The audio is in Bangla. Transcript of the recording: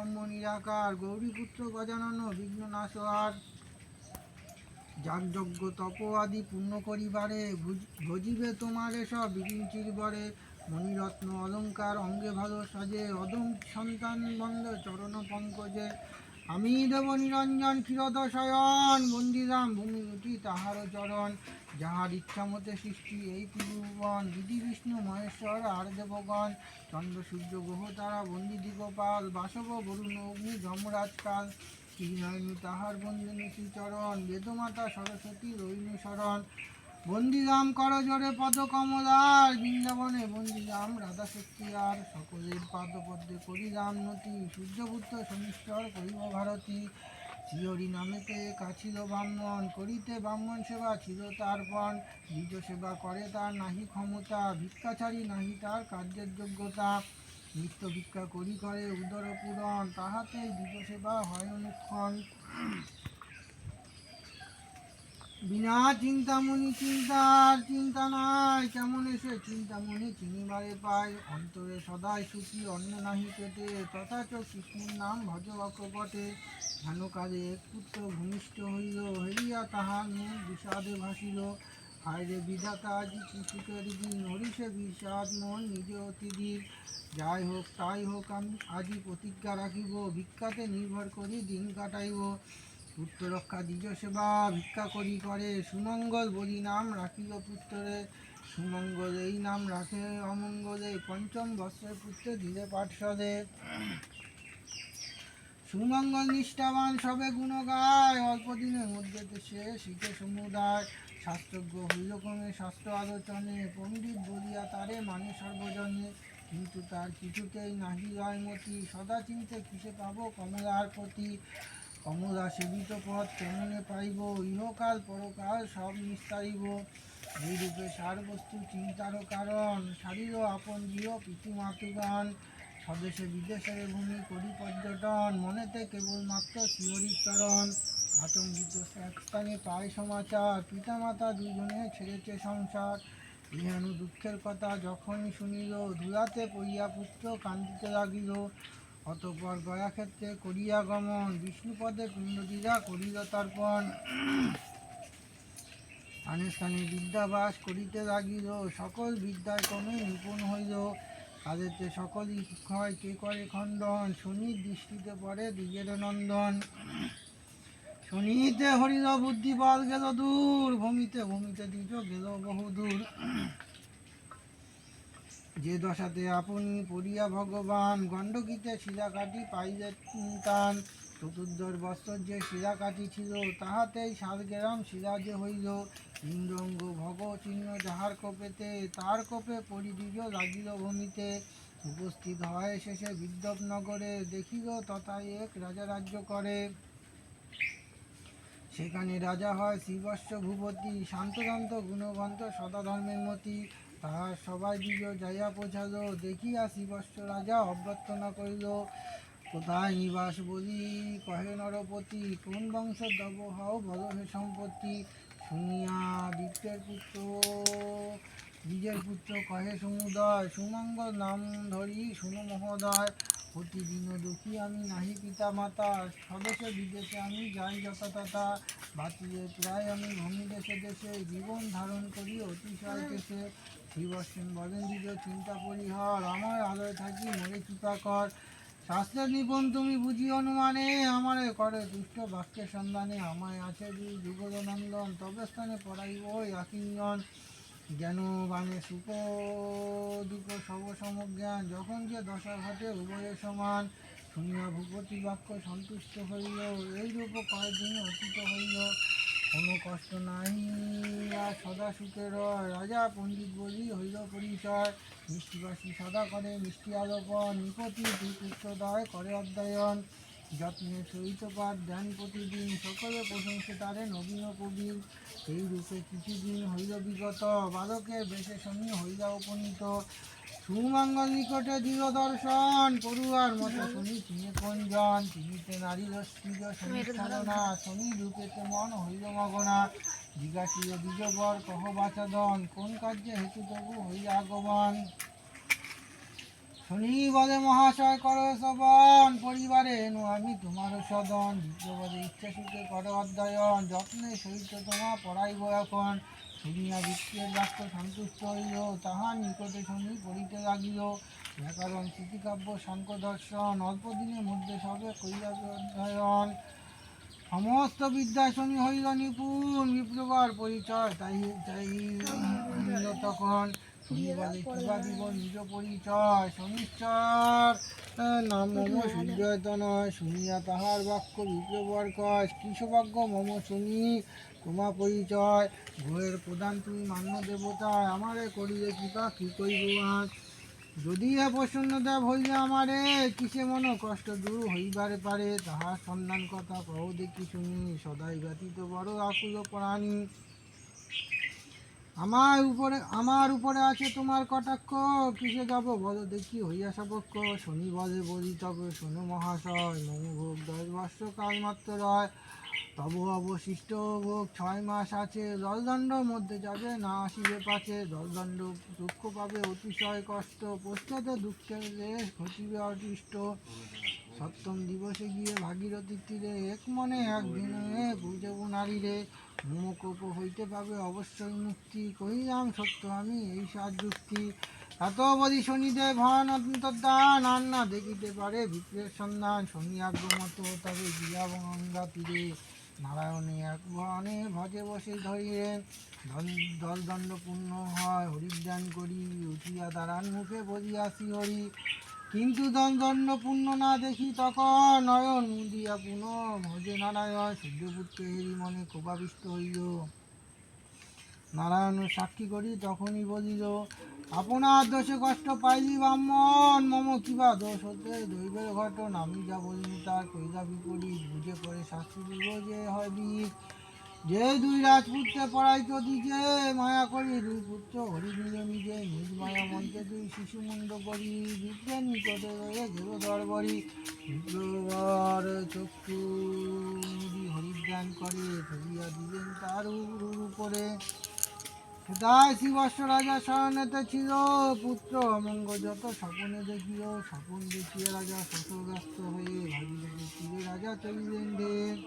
ব্রহ্ম নিরাকার, গৌরীপুত্র গজানন, বিঘ্ন নাশার যাগযজ্ঞ তপ আদি পূর্ণ করিবারে ভজিবে তোমার সব বিরিঞ্চির বরে। মণিরত্ন অলঙ্কার অঙ্গে ভালো সাজে, অদম সন্তান বন্ধ চরণ পঙ্কজে। আমি দেব নিরঞ্জন ক্ষীরদশয়ন বন্দিরাম ভূমি রুটি তাহার চরণ। যাহার ইচ্ছা মতে সৃষ্টি, এই ত্রিভুবন। বিধি বিষ্ণু, মহেশ্বর আর দেবগণ চন্দ্র, সূর্য, গ্রহ তারা বন্দি দিগপাল। বাসব, বরুণ, অগ্নি যমরাজকাল শ্রীনয়নী তাহার বন্দিনী শ্রীচরণ। বেদমাতা সরস্বতী রৈনু শরণ। বন্দিরাম কর জোরে পদ কমলার বৃন্দাবনে বন্দিরাম রাধা সত্যিয়ার সকলের পাদপদ্মে করিলাম নতি। সূর্যপুত্র শনিশ্বর করিব ভারতী। শ্রীহরি নামেতে কাছিল ব্রাহ্মণ, করিতে ব্রাহ্মণ সেবা ছিল তার পণ দ্বিজ সেবা করে তার নাহি ক্ষমতা ভিক্ষাচারী নাহি তার কার্যের যোগ্যতা। নিত্য ভিক্ষা করি করে উদর পূরণ তাহাতে দ্বিজ সেবা হয় অনুক্ষণ। বিনা চিন্তামণি চিন্তার চিন্তা নাই। কেমন এসে চিন্তামণি চিনিবারে পায়। অন্তরে সদাই সুখী অন্য নাহি পেটে। তথাচ কৃষ্ণের নাম ভজ অকপটে ধ্যান কাজে পুত্র ভূমিষ্ঠ হইল হইয়া তাহার মন বিষাদে ভাসিল। হায়রে বিধাতা আজি কুসুকের দিন, হরিষে বিষাদ মন নিজে অতিদিন যাই হোক, তাই হোক, আমি আজি প্রতিজ্ঞা রাখিব, ভিক্ষাতে নির্ভর করি দিন কাটাইব। পুত্র রক্ষা দ্বিজ সেবা ভিক্ষা করি করে, সুমঙ্গল বলি নাম রাখিল পুত্রে। সুমঙ্গল এই নাম রাখে অমঙ্গলে, পঞ্চম বৎসর পুত্রে ধীরে পাঠশালে সুমঙ্গল নিষ্ঠাবান, সবে গুণ গায় অল্প দিনের মধ্যে সে শিখে সমুদায়। শাস্ত্রজ্ঞ হইল ক্রমে শাস্ত্র আলোচনে, পণ্ডিত বলিয়া তারে মানে সর্বজনে। কিন্তু তার কিছুতেই নাহি হয় মতি সদা চিন্তে কিসে পাবো কমলার প্রতি। কমলা সেবিত পথ কেমনে পাইব? ইহকাল পরকাল সব নিস্তারিব। এই রূপে সার বস্তু চিন্তার কারণ। সারির আপন গৃহ পিতৃমাতৃগণ। স্বদেশে বিদেশের ভূমি করি পর্যটন। মনেতে কেবলমাত্র শিহরির চরণ। আতঙ্কিত স্থানে পায় সমাচার। পিতামাতা দুজনে ছেড়েছে সংসার। ইহানু দুঃখের কথা যখনই শুনিল, ধুলাতে পড়িয়া পুত্র কান্দিতে লাগিল। অতঃপর গয়া ক্ষেত্রে করিয়া গমন বিষ্ণুপদে পিণ্ডদিরা করিল তর্পণ। স্থানে বিদ্যাবাস করিতে লাগিল। সকল বিদ্যায় ক্রমে নিপুণ হইল। তাদেরতে সকলই হয় কে করে খণ্ডন? শনির দৃষ্টিতে পড়ে দিগের নন্দন শনিতে হরিল বুদ্ধি বল গেল দূর। ভূমিতে ভূমিতে দ্বিজ গেল বহু দূর যে দশাতে আপনি পড়িয়া ভগবান গণ্ডকিতে শিলা কাটি পাইলে টান বৎসর যে শিলা কাটি ছিল, তাহাতেই সাত গ্রাম শিলা যে হইল, ইন্দ্রঙ্গ ভগ চিহ্ন যাহার কোপেতে, তার কোপে পরিদিজ লাগিল ভূমিতে। উপস্থিত হয় শেষে বিদ্যপ নগরে, দেখিল তথায় এক রাজা রাজ্য করে। সেখানে রাজা হয় শ্রীবৎস ভূপতি শান্তদন্ত গুণবন্ত সদা ধর্মের মতি। তাহার সবাই দিল যাইয়া পৌঁছালো। দেখিয়া শ্রীবৎস রাজা, অভ্যর্থনা করিল, কোথায় নিবাস বলি? কহে নরপতি, কোন বংশ দব? হও বল হে সম্পত্তি। শুনিয়া বিপ্রের পুত্র দ্বিজের পুত্র, কহে সমুদয়, সুমঙ্গল নাম ধরি, শুনো মহোদয়, প্রতিদিন দুঃখী আমি নাহি পিতা মাতা স্বদেশে বিদেশে আমি যাই যথাতথা বাতিলে প্রায় আমি ভূমি দেশে দেশে, জীবন ধারণ করি অতিশয় দেশে। শ্রীবর্ষণ বলেন দিজ চিন্তা পরিহর আমার আলোয় থাকি, মনে কৃপা কর। শাস্ত্রের নিপুণ তুমি বুঝি অনুমানে, আমারে করে দুষ্ট বাক্যের সন্ধানে, আমায় আছে দুই যুগল নন্দন তবে স্থানে পড়াইব আকিঞ্জন। জ্ঞান বানে সুখ দুঃখ সব সমজ্ঞান যখন যে দশা ঘটে উভয়ের সমান। শুনিয়া ভূপতি বাক্য সন্তুষ্ট হইল, এইরূপ কয়েকদিন অতীত হইল। কোনো কষ্ট নাই। আর সদা সুখে রয়। রাজা পণ্ডিত বলি, হইল পরিচয়। মিষ্টিবাসী সদা করে মিষ্টি আলোপন নিপতি দুই পুত্রদয় করে অধ্যয়ন। যত্নের সহিত পাঠ ধ্যান প্রতিদিন, সকলে প্রশংসে তারে নবীন কবির এই রূপে কিছুদিন হইল বিগত বালকের বেশে শনি হইলা উপনীত। সুমঙ্গল নিকটে দিল দর্শন পড়ুয়ার মতো শনি চিনে কোনজন চিনিতে নারী রস্তিজ শনি ছলনা শনি রূপেতে মন হইল মগনা। জিজ্ঞাসিল দ্বিজবর কহ বাচাদন কোন কার্যে হেতু তবু হইল আগমন? শনি বলে মহাশয় করো শ্রবণ পরিবারে এনু আমি তোমার সদন। বিপ্রবদে ইচ্ছা সুখে করো অধ্যয়ন, যত্নে সহিত তোমা পড়াইব এখন। শুনিয়া বিপ্রের বাক্য সন্তুষ্ট হইল তাহার নিকটে শুনি পড়িতে লাগিল। ব্যাকরণ, স্মৃতিকাব্য সাংখ্য দর্শন অল্প দিনের মধ্যে সবে কইরাবে অধ্যয়ন। সমস্ত বিদ্যা শুনি হইল নিপুণ বিপ্রবার পরিচয় তাই তাই তখন। পরিচয় শনিশ্চর নাম মম শুনিয়া তাহার বাক্য কি সৌভাগ্য মম শুনি তোমা পরিচয়। বইয়ের প্রধান তুমি মান্য দেবতা আমারে করিলে কৃপা কি করিব আজ যদি এ প্রসন্ন দেব হইলে আমারে কিসে মন কষ্ট দূর হইবারে পারে? তাহার সন্ধান কথা কহ দেখি শুনি সদাই ব্যতীত বড় আকুল প্রাণী। আমার উপরে আমার উপরে আছে তোমার কটাক্ষ। কিসে যাব বলো দেখি, হইয়া সপক্ষ। শনি বলে বলি, তবে শোনো মহাশয় মম ভোগ দশ বর্ষ কাল মাত্র রয়। তব অবশিষ্ট ভোগ ছয় মাস আছে। দলদণ্ড মধ্যে যাবে, না আসিবে পাছে। দলদণ্ড দুঃখ পাবে, অতিশয় কষ্ট। পশ্চাতে দুঃখের দেশ ঘটিবে অতিষ্ঠ। সপ্তম দিবসে গিয়ে ভাগীরথীর তীরে এক মনে একদিনে বুঝব নারীরে, মোমকোপ হইতে পাবে অবশ্যই মুক্তি। কহিলাম, সত্য, আমি এই সাত যুক্তি এত বলি শনিদেব হন অন্তর্দান, আর না দেখিতে পারে বিপ্রের সন্ধান। শনি আগ্রমত তবে গিয়া তীরে। নারায়ণে এক বনে ভজে বসে দল, দলদণ্ড পূর্ণ হয় হরিজ্ঞান করি, উঠিয়া দাঁড়ান মুখে বলিয়াছি হরি। কিন্তু দলদণ্ড পূর্ণ না দেখি তখন নয়ন মুদিয়া পুনঃ ভজে নারায়ণ সূর্যপুত্র হেরি মনে ক্ষোভাবিষ্ট হইল। নারায়ণ সাক্ষী করি তখনই বলিল, আপনার দোষে কষ্ট পাইলি ব্রাহ্মণ। মম কিবা দোষ হতে দৈবের ঘটন। আমি যা বলিনি তার কইলা বিপরীত। বুঝে পড়ে শাস্তি দিব যে হয় যে দুই রাজপুত্রে পড়াইতো দিছে মায়া করি, দুই পুত্র হরি নিজ নিজে নিজ মায়া মন্ত্রে দুই শিশু মুন্ড করি বিপ্রের নিকটে রয়ে দেব দরবরি চক্ষু মুদি হরিজ্ঞান করে ফেরিয়া দিলেন তার উপরে। তাই শিবস্ব রাজা শয়নেতে ছিল, পুত্র অমঙ্গ যত স্বপনে দেখিল, স্বপন দেখিয়ে রাজা শশব্যস্ত হয়ে ভাবিলেন রাজা চলিলেন ঢের।